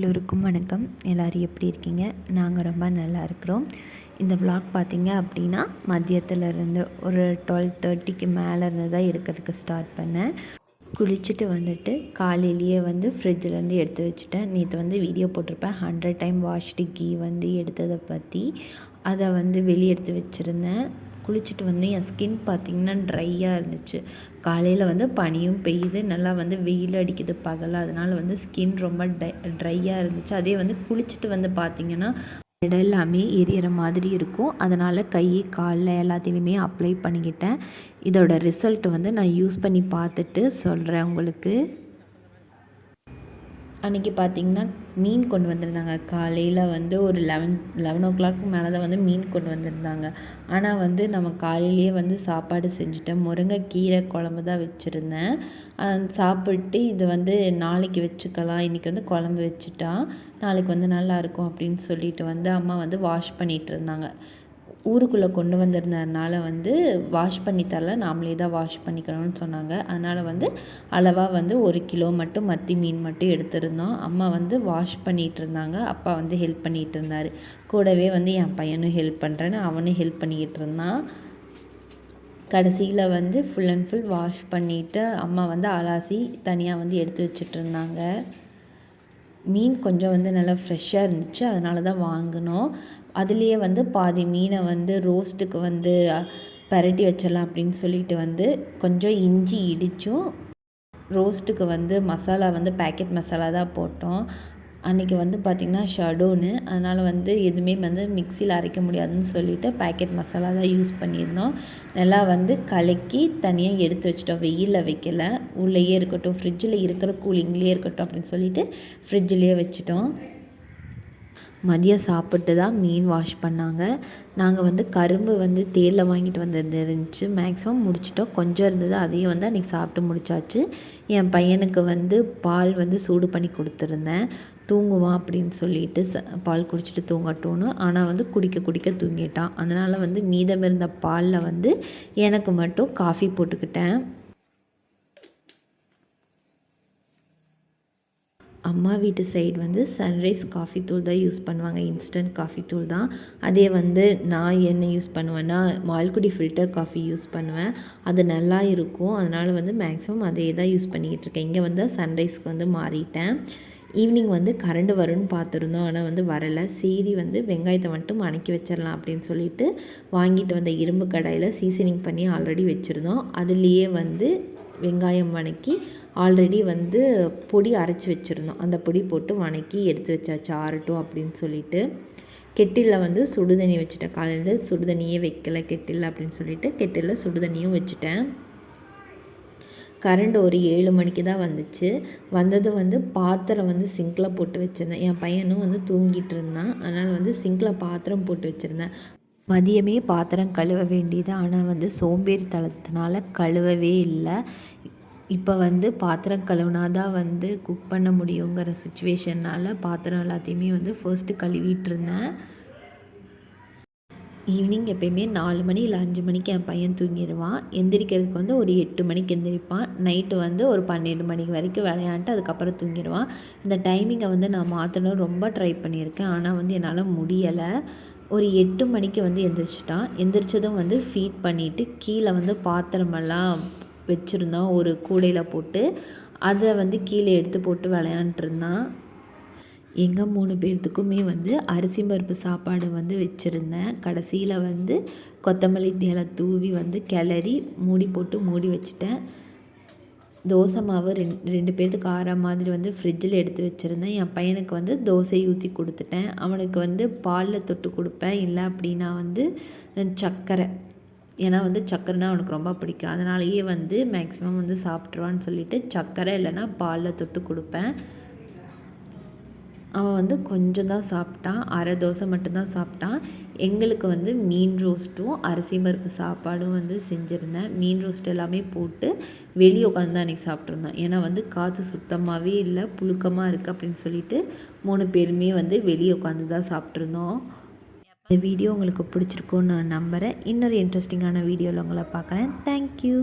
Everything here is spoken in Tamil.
எல்லோருக்கும் வணக்கம். எல்லோரும் எப்படி இருக்கீங்க? நாங்கள் ரொம்ப நல்லா இருக்கிறோம். இந்த விளாக் பார்த்தீங்க அப்படின்னா மதியத்துலேருந்து ஒரு டுவெல் தேர்ட்டிக்கு மேலே இருந்து தான் எடுக்கிறதுக்கு ஸ்டார்ட் பண்ணேன். குளிச்சுட்டு வந்துட்டு காலையிலேயே வந்து ஃப்ரிட்ஜிலேருந்து எடுத்து வச்சுட்டேன். நேற்று வந்து வீடியோ போட்டிருப்பேன். ஹண்ட்ரட் டைம் வாஷ்டு கீ வந்து எடுத்ததை பற்றி அதை வந்து வெளியே எடுத்து வச்சுருந்தேன். குளிச்சுட்டு வந்து என் ஸ்கின் பார்த்திங்கன்னா ட்ரையாக இருந்துச்சு. காலையில் வந்து பனியும் பெய்யுது. நல்லா வந்து வெயில் அடிக்குது பகல். அதனால் வந்து ஸ்கின் ரொம்ப டை ட்ரையாக இருந்துச்சு. அதே வந்து குளிச்சுட்டு வந்து பார்த்திங்கன்னா இடம் எல்லாமே எரியற மாதிரி இருக்கும். அதனால் கை காலில் எல்லாத்திலையுமே அப்ளை பண்ணிக்கிட்டேன். இதோட ரிசல்ட் வந்து நான் யூஸ் பண்ணி பார்த்துட்டு சொல்கிறேன் உங்களுக்கு. அன்றைக்கி பார்த்திங்கன்னா மீன் கொண்டு வந்திருந்தாங்க. காலையில் வந்து ஒரு லெவன் லெவன் ஓ கிளாக் மேலே தான் வந்து மீன் கொண்டு வந்திருந்தாங்க. ஆனால் வந்து நம்ம காலையிலேயே வந்து சாப்பாடு செஞ்சுட்டேன். முருங்கைக்கீரை குழம்பு தான் வச்சுருந்தேன். சாப்பிட்டு இது வந்து நாளைக்கு வச்சுக்கலாம். இன்றைக்கி வந்து குழம்பு வச்சுட்டா நாளைக்கு வந்து நல்லாயிருக்கும் அப்படின்னு சொல்லிட்டு வந்து அம்மா வந்து வாஷ் பண்ணிகிட்டு இருந்தாங்க. ஊருக்குள்ளே கொண்டு வந்திருந்ததுனால வந்து வாஷ் பண்ணி தரல. நாமளே தான் வாஷ் பண்ணிக்கணும்னு சொன்னாங்க. அதனால் வந்து அளவாக வந்து ஒரு கிலோ மட்டும் மத்தி மீன் மட்டும் எடுத்திருந்தோம். அம்மா வந்து வாஷ் பண்ணிகிட்டு இருந்தாங்க. அப்பா வந்து ஹெல்ப் பண்ணிகிட்டு இருந்தார். கூடவே வந்து என் பையனும் ஹெல்ப் பண்ணுறேன்னு அவனும் ஹெல்ப் பண்ணிக்கிட்டு இருந்தான். கடைசியில் வந்து ஃபுல் அண்ட் ஃபுல் வாஷ் பண்ணிவிட்டு அம்மா வந்து அலாசி தனியாக வந்து எடுத்து வச்சுட்டு இருந்தாங்க. மீன் கொஞ்சம் வந்து நல்லா ஃப்ரெஷ்ஷாக இருந்துச்சு அதனால தான் வாங்கினோம். அதுலேயே வந்து பாதி மீனை வந்து ரோஸ்ட்டுக்கு வந்து பரட்டி வச்சிடலாம் அப்படின்னு சொல்லிட்டு வந்து கொஞ்சம் இஞ்சி இடித்தும் ரோஸ்ட்டுக்கு வந்து மசாலா வந்து பேக்கெட் மசாலா தான் போட்டோம். அன்றைக்கி வந்து பார்த்திங்கன்னா ஷடோனு. அதனால் வந்து எதுவுமே வந்து மிக்சியில் அரைக்க முடியாதுன்னு சொல்லிவிட்டு பேக்கெட் மசாலா தான் யூஸ் பண்ணியிருந்தோம். நல்லா வந்து கலக்கி தனியாக எடுத்து வச்சிட்டோம். வெயிலில் வைக்கல. உள்ளேயே இருக்கட்டும் ஃப்ரிட்ஜில் இருக்கிற கூலிங்லேயே இருக்கட்டும் அப்படின்னு சொல்லிட்டு ஃப்ரிட்ஜிலேயே வச்சுட்டோம். மதியம் சாப்பிட்டு தான் மீன் வாஷ் பண்ணாங்க. நாங்கள் வந்து கரும்பு வந்து தேரில் வாங்கிட்டு வந்தது இருந்துச்சு. மேக்ஸிமம் முடிச்சிட்டோம். கொஞ்சம் இருந்தது அதையும் வந்து அன்றைக்கி சாப்பிட்டு முடிச்சாச்சு. என் பையனுக்கு வந்து பால் வந்து சூடு பண்ணி கொடுத்துருந்தேன். தூங்குவான் அப்படின்னு சொல்லிட்டு ச பால் குடிச்சிட்டு தூங்கட்டும்னு. ஆனால் வந்து குடிக்க குடிக்க தூங்கிட்டான். அதனால் வந்து மீதம் இருந்த பாலில் வந்து எனக்கு மட்டும் காஃபி போட்டுக்கிட்டேன். அம்மா வீட்டு சைடு வந்து சன்ரைஸ் காஃபி தூள் தான் யூஸ் பண்ணுவாங்க. இன்ஸ்டன்ட் காஃபி தூள் தான். அதே வந்து நான் என்ன யூஸ் பண்ணுவேன்னா மால்குடி ஃபில்டர் காஃபி யூஸ் பண்ணுவேன். அது நல்லா இருக்கும். அதனால் வந்து மேக்ஸிமம் அதே தான் யூஸ் பண்ணிக்கிட்டு இருக்கேன். இங்கே வந்து சன்ரைஸ்க்கு வந்து மாறிட்டேன். ஈவினிங் வந்து கரண்ட் வரும்னு பார்த்துருந்தோம். ஆனால் வந்து வரலை. சீரி வந்து வெங்காயத்தை மட்டும் வணக்கி வச்சிடலாம் அப்படின்னு சொல்லிட்டு வாங்கிட்டு வந்த இரும்பு கடாயில் சீசனிங் பண்ணி ஆல்ரெடி வச்சுருந்தோம். அதுலேயே வந்து வெங்காயம் வணக்கி ஆல்ரெடி வந்து பொடி அரைச்சி வச்சுருந்தோம். அந்த பொடி போட்டு வணக்கி எடுத்து வச்சாச்சு. ஆறட்டும் அப்படின்னு சொல்லிட்டு. கெட்டிலில் வந்து சுடுதண்ணி வச்சுட்டேன். காலையில் சுடுதண்ணியே வைக்கல கெட்டில் அப்படின்னு சொல்லிட்டு கெட்டிலில் சுடுதண்ணியும் வச்சுட்டேன். கரண்ட் ஒரு ஏழு மணிக்கு தான் வந்துச்சு. வந்தது வந்து பாத்திரம் வந்து சிங்கில் போட்டு வச்சுருந்தேன். என் பையனும் வந்து தூங்கிட்டு இருந்தான். அதனால் வந்து சிங்கில் பாத்திரம் போட்டு வச்சுருந்தேன். மதியமே பாத்திரம் கழுவ வேண்டியது. ஆனால் வந்து சோம்பேறி தளத்தினால கழுவவே இல்லை. இப்போ வந்து பாத்திரம் கழுவுனா தான் வந்து குக் பண்ண முடியுங்கிற சுச்சுவேஷன்னால் பாத்திரம் எல்லாத்தையுமே வந்து ஃபர்ஸ்ட்டு கழுவிட்டு இருந்தேன். ஈவினிங் எப்பயுமே நாலு மணி இல்லை அஞ்சு மணிக்கு என் பையன் தூங்கிடுவான் எந்திரிக்கிறதுக்கு வந்து ஒரு எட்டு மணிக்கு எந்திரிப்பான். நைட்டு வந்து ஒரு பன்னெண்டு மணிக்கு வரைக்கும் விளையாண்டு அதுக்கப்புறம் தூங்கிடுவான் இந்த டைமிங்கை வந்து நான் மாற்றணும் ரொம்ப ட்ரை பண்ணியிருக்கேன். ஆனால் வந்து என்னால் முடியலை. ஒரு எட்டு மணிக்கு வந்து எந்திரிச்சிட்டான். எந்திரிச்சதும் வந்து ஃபீட் பண்ணிவிட்டு கீழே வந்து பாத்திரமெல்லாம் வச்சுருந்தோம் ஒரு கூடையில் போட்டு. அதை வந்து கீழே எடுத்து போட்டு விளையாண்டுருந்தான் எங்கள் மூணு பேர்த்துக்குமே வந்து அரிசி பருப்பு சாப்பாடு வந்து வச்சுருந்தேன். கடைசியில் வந்து கொத்தமல்லி தேலை தூவி வந்து கிளறி மூடி போட்டு மூடி வச்சுட்டேன். தோசை மாவு ரெண் ரெண்டு பேர்த்துக்கு ஆற மாதிரி வந்து ஃப்ரிட்ஜில் எடுத்து வச்சுருந்தேன். என் பையனுக்கு வந்து தோசை ஊற்றி கொடுத்துட்டேன். அவனுக்கு வந்து பாலில் தொட்டு கொடுப்பேன். இல்லை அப்படின்னா வந்து சர்க்கரை ஏன்னா வந்து சக்கரைனா அவனுக்கு ரொம்ப பிடிக்கும். அதனாலேயே வந்து மேக்ஸிமம் வந்து சாப்பிட்ருவான்னு சொல்லிட்டு சக்கரை இல்லைன்னா பாலில் தொட்டு கொடுப்பேன். அவன் வந்து கொஞ்சம் தான் சாப்பிட்டான் அரை தோசை மட்டும்தான் சாப்பிட்டான் எங்களுக்கு வந்து மீன் ரோஸ்ட்டும் அரிசி பருப்பு சாப்பாடும் வந்து செஞ்சுருந்தேன். மீன் ரோஸ்ட் எல்லாமே போட்டு வெளியே உட்காந்து தான் அன்றைக்கி சாப்பிட்ருந்தோம் ஏன்னா வந்து காற்று சுத்தமாகவே இல்லை புழுக்கமாக இருக்குது அப்படின்னு சொல்லிட்டு மூணு பேருமே வந்து வெளியே உட்காந்து தான் சாப்பிட்ருந்தோம் இந்த வீடியோ உங்களுக்கு பிடிச்சிருக்குன்னு நான் நம்புகிறேன் இன்னொரு இன்ட்ரெஸ்டிங்கான வீடியோவில் உங்களை பார்க்குறேன். தேங்க்யூ